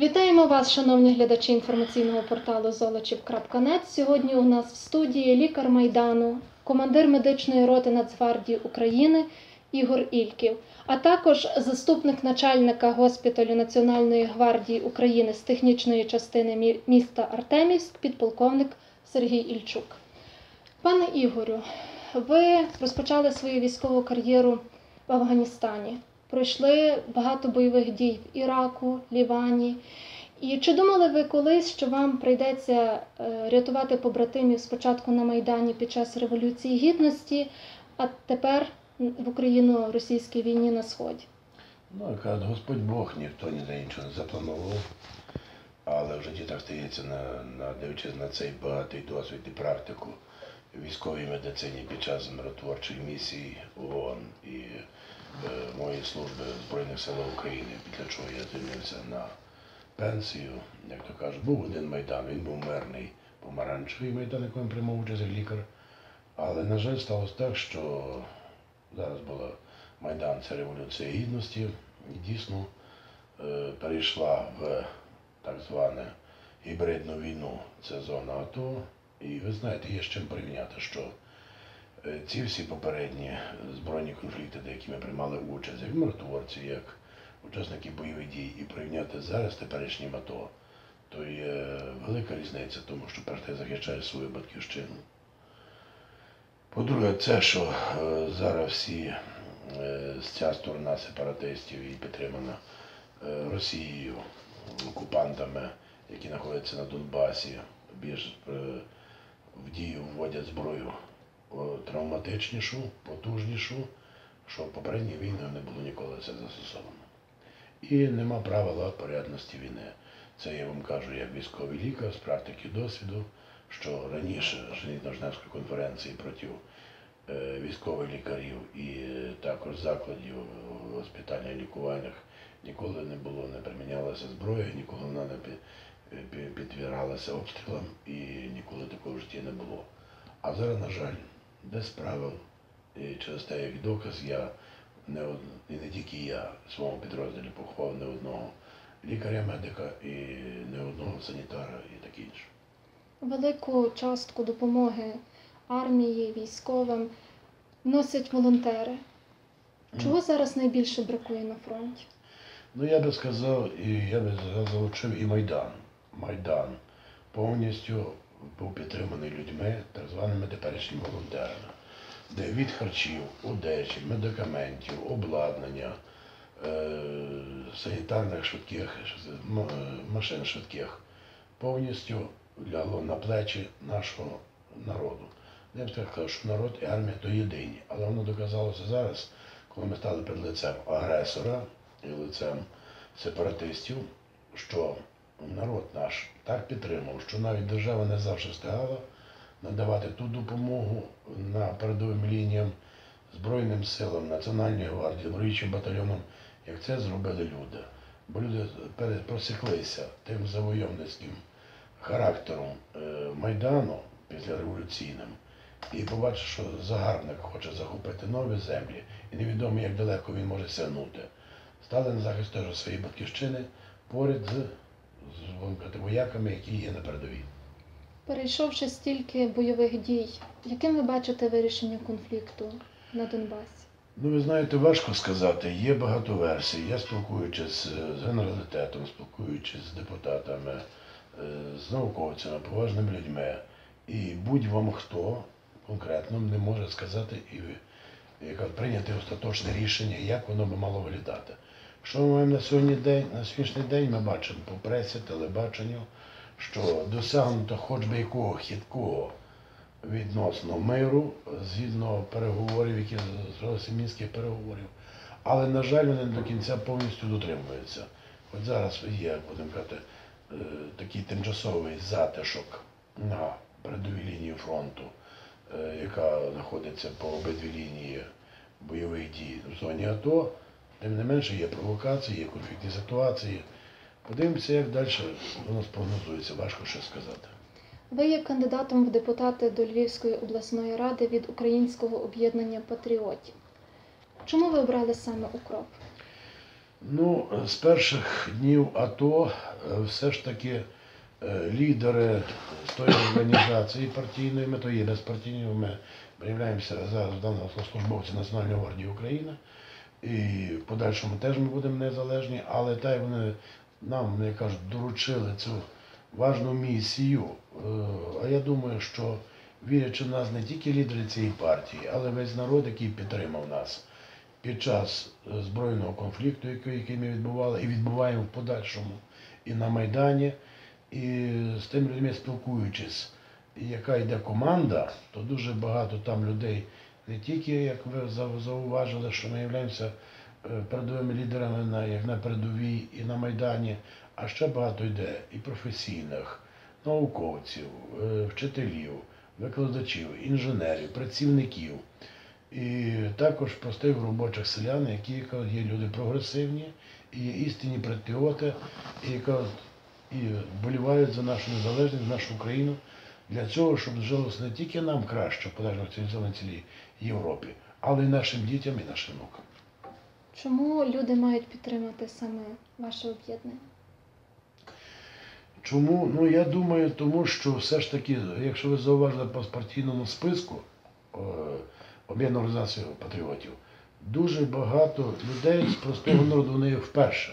Вітаємо вас, шановні глядачі інформаційного порталу Золочів.нет. Сьогодні у нас в студії лікар Майдану, командир медичної роти Нацгвардії України Ігор Ільків, а також заступник начальника госпіталю Національної гвардії України з технічної частини міста Артемівськ, підполковник Сергій Ільчук. Пане Ігорю, ви розпочали свою військову кар'єру в Афганістані. Пройшли багато бойових дій в Іраку, Лівані. І чи думали ви колись, що вам прийдеться е, рятувати побратимів спочатку на Майдані під час Революції Гідності, а тепер в Україно-російській війні на Сході? Ну, кажуть, Господь Бог ніхто ніде нічого не запланував, але в житті так стається, на, на, дивлячись на цей багатий досвід і практику військовій медицині під час миротворчої місії ООН і моєї служби Збройних силах України, після чого я звільнився на пенсію, як то кажуть, був один майдан, він був мирний, помаранчевий майдан, якому приймав участь лікар. Але, на жаль, сталося так, що зараз була Майдан це Революція Гідності, і дійсно е, перейшла в так зване гібридну війну. Це зона АТО. І ви знаєте, є з чим порівняти, що е, ці всі попередні збройні конфлікти, де які ми приймали участь, як миротворці, як учасники бойових дій, і порівняти зараз теперішнім АТО, то є велика різниця, тому що перш ти захищаєш свою батьківщину. По-друге, це, що е, зараз всі е, ця сторона сепаратистів і підтримана е, Росією, окупантами, які знаходяться на Донбасі, більш е, в дію вводять зброю травматичнішу, потужнішу, що в попередніх війнах не було ніколи це застосовано. І нема правила порядності війни. Це я вам кажу як військовий лікар з практики досвіду, що раніше Женітно-Женевської конференції проти е, військових лікарів і е, також закладів госпітальних лікуваннях ніколи не було, не примінялася зброя, ніколи вона не пі- пі- підвіралася обстрілам і ніколи такого в житті не було. А зараз, на жаль, без правил, і через те, як доказ, я не од... і не тільки я в своєму підрозділі поховав не одного лікаря-медика і не одного санітара і таке інше. Велику частку допомоги армії, військовим вносять волонтери. Чого зараз найбільше бракує на фронті? Ну, я би сказав, і я би залучив і Майдан. Майдан повністю був підтриманий людьми, так званими теперішніми волонтерами, де від харчів, одежі, медикаментів, обладнання, е, санітарних швидких м- е, машин швидких повністю лягло на плечі нашого народу. Я б сказав, що народ і армія то єдині, але воно доказалося зараз, коли ми стали перед лицем агресора і лицем сепаратистів, що народ наш так підтримав, що навіть держава не завжди встигала надавати ту допомогу на передовим лініям Збройним силам, Національної гвардії, морічим батальйонам, як це зробили люди. Бо люди просіклися тим завойовницьким характером е, Майдану після революційним і побачив, що загарбник хоче захопити нові землі, і невідомо, як далеко він може сягнути. Стали на захист теж своєї батьківщини поряд з, з вояками, які є на передовій. Перейшовши стільки бойових дій, яким ви бачите вирішення конфлікту на Донбасі? Ну, ви знаєте, важко сказати. Є багато версій. Я спілкуючись з генералітетом, спілкуючись з депутатами, е, з науковцями, поважними людьми. І будь-вам хто конкретно не може сказати і яка прийняти остаточне рішення, як воно би мало виглядати. Що ми маємо на сьогодні день? На сьогоднішній день ми бачимо по пресі, телебаченню, що досягнуто хоч би якого хиткого відносно миру, згідно переговорів, які зробилися мінських переговорів. Але, на жаль, вони до кінця повністю дотримуються. От зараз є, будемо казати, е, такий тимчасовий затишок на передовій лінії фронту, е, яка знаходиться по обидві лінії бойових дій в зоні АТО. Тим не менше є провокації, є конфліктні ситуації. Подивимося, як далі воно спрогнозується, важко щось сказати. Ви є кандидатом в депутати до Львівської обласної ради від Українського об'єднання патріотів. Чому ви обрали саме укроп? Ну, з перших днів АТО е, все ж таки е, лідери з тої організації партійної, ми то є безпартійною, ми являємося зараз даного службовці Національної гвардії України. І в подальшому теж ми будемо незалежні, але та й вони нам, як кажуть, доручили цю важну місію. Е, А я думаю, що вірячи в нас не тільки лідери цієї партії, але весь народ, який підтримав нас під час е, збройного конфлікту, який, який ми відбували, і відбуваємо в подальшому і на Майдані, і з тими людьми спілкуючись, яка йде команда, то дуже багато там людей, не тільки, як ви зауважили, що ми являємося е, передовими лідерами на, як на передовій і на Майдані, а ще багато йде і професійних, науковців, е, вчителів, викладачів, інженерів, працівників. І також простих робочих селян, які є люди прогресивні, і є істинні патріоти, і кажуть, і болівають за нашу незалежність, за нашу Україну, для цього, щоб жилося не тільки нам краще, подальшому в цивілізованій цілій Європі, але й нашим дітям і нашим внукам. Чому люди мають підтримати саме ваше об'єднання? Чому? Ну я думаю, тому що все ж таки, якщо ви зауважили по партійному списку е, об'єднаної організації патріотів, дуже багато людей з простого народу вони вперше.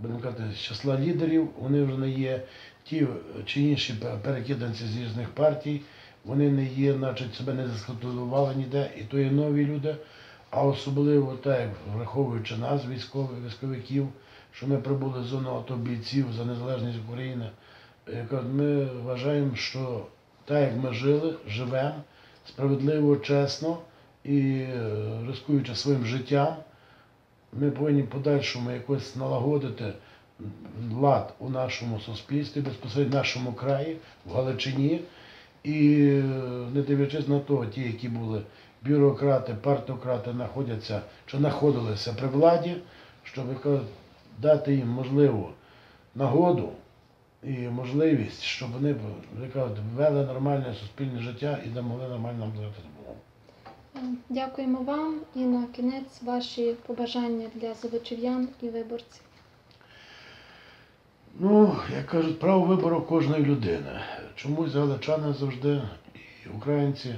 Будемо казати, з числа лідерів, вони вже не є ті чи інші перекиданці з різних партій, вони не є, значить, себе не заскатулювали ніде, і то є нові люди. А особливо так, враховуючи нас, військових, військовиків, що ми прибули з зони АТО бійців за незалежність України. Я Ми вважаємо, що так як ми жили, живемо справедливо, чесно і е, рискуючи своїм життям, ми повинні подальшому якось налагодити лад у нашому суспільстві, безпосередньо в нашому краї, в Галичині. І не дивлячись на то, ті, які були бюрократи, партократи, знаходяться чи знаходилися при владі, щоб дати їм можливу нагоду і можливість, щоб вони вели нормальне суспільне життя і могли нормально нам дати допомогу. Е, Дякуємо вам і на кінець ваші побажання для золочів'ян і виборців. Ну, як кажуть, право вибору кожної людини. Чомусь галичани завжди і українці,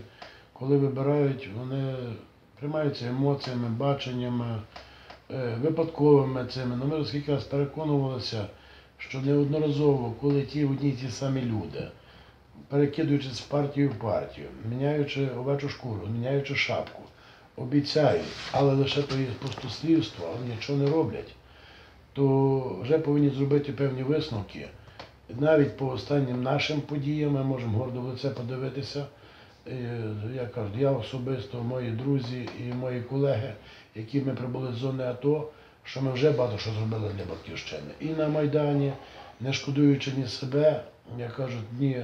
коли вибирають, вони приймаються емоціями, баченнями, е, випадковими цими. Ну, ми скільки раз переконувалися, що неодноразово, коли ті одні ті самі люди, перекидуючись з партії в партію, міняючи овечу шкуру, міняючи шапку, обіцяють, але лише то є пустослівство, але нічого не роблять то вже повинні зробити певні висновки. Навіть по останнім нашим подіям ми можемо гордо в лице подивитися. Я кажу, я особисто, мої друзі і мої колеги, які ми прибули з зони АТО, що ми вже багато що зробили для батьківщини. І на Майдані, не шкодуючи ні себе, як кажуть, ні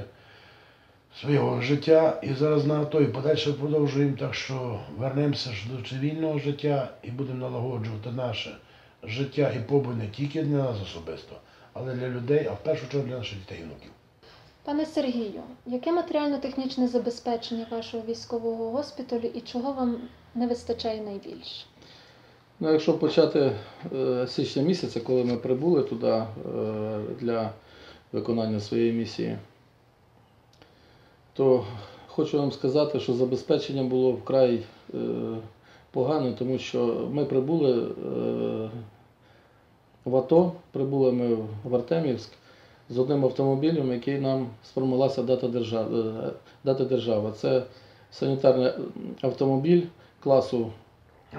свого життя. І зараз на АТО і подальше продовжуємо, так що вернемося до цивільного життя і будемо налагоджувати наше життя і побут не тільки для нас особисто, але для людей, а в першу чергу для наших дітей і внуків. Пане Сергію, яке матеріально-технічне забезпечення вашого військового госпіталю і чого вам не вистачає найбільше? Ну, якщо почати е, з січня місяця, коли ми прибули туди е, для виконання своєї місії, то хочу вам сказати, що забезпечення було вкрай е, погане, тому що ми прибули е, в АТО, прибули ми в Артемівськ з одним автомобілем, який нам спромоглася дати держава. Дати держава. Це санітарний автомобіль класу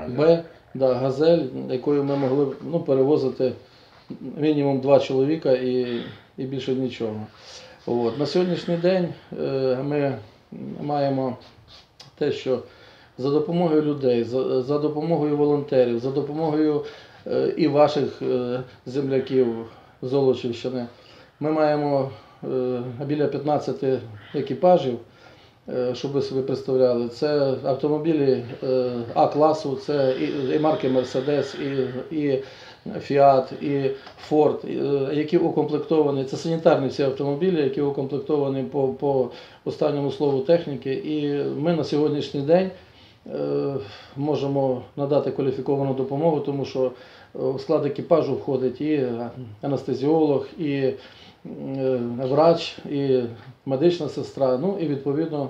Б, да, газель, якою ми могли ну, перевозити мінімум два чоловіка і, і більше нічого. От. На сьогоднішній день е, ми маємо те, що за допомогою людей, за, за допомогою волонтерів, за допомогою е, і ваших е, земляків Золочівщини, ми маємо е, біля 15 екіпажів. Е, щоб ви представляли, це автомобілі е, А-класу, це і, і марки Mercedes, і, і Fiat, і і, е, які укомплектовані, це санітарні всі автомобілі, які укомплектовані по, по останньому слову техніки. І ми на сьогоднішній день можемо надати кваліфіковану допомогу, тому що у склад екіпажу входить і анестезіолог, і е, врач, і медична сестра, ну і відповідно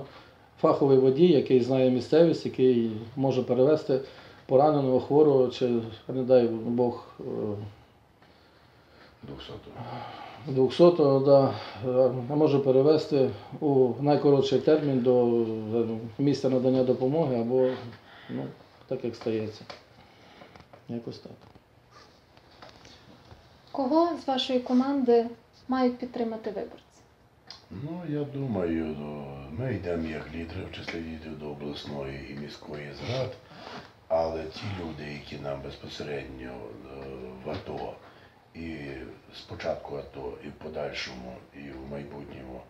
фаховий водій, який знає місцевість, який може перевести пораненого хворого чи, не дай Бог, е, 200-го. 200-го, да, е, може перевести у найкоротший термін до е, місця надання допомоги або ну, так як стається. Якось так. Кого з вашої команди мають підтримати виборці? Ну, я думаю, ми йдемо як лідери, в числі лідерів до обласної і міської зрад, але ті люди, які нам безпосередньо е, в АТО, і спочатку АТО, і в подальшому, і в майбутньому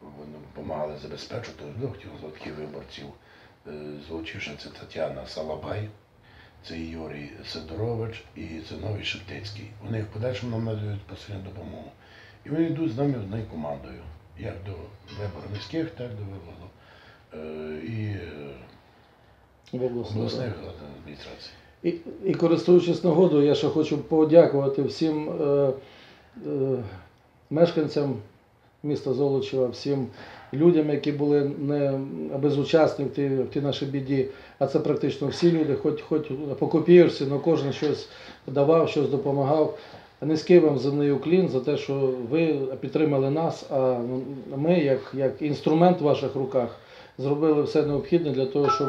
вони допомагали забезпечити, назвати таких виборців, е, це Тетяна Салабай, це Юрій Сидорович і це Новий Шептицький. Вони в подальшому нам надають посильну допомогу. І вони йдуть з нами одною командою, як до виборів міських, так до виборів е, і е, обласних адміністрацій. І, і користуючись нагодою, я ще хочу подякувати всім е, е, мешканцям міста Золочева, всім людям, які були не безучасні в тій, в тій нашій біді. А це практично всі люди, хоч, хоч по але кожен щось давав, щось допомагав. Низький вам земний уклін за те, що ви підтримали нас, а ми, як, як інструмент в ваших руках, зробили все необхідне для того, щоб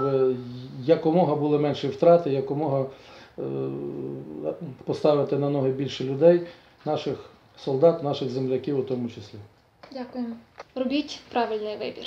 якомога були менші втрати, якомога е, поставити на ноги більше людей, наших солдат, наших земляків у тому числі. Дякуємо. Робіть правильний вибір.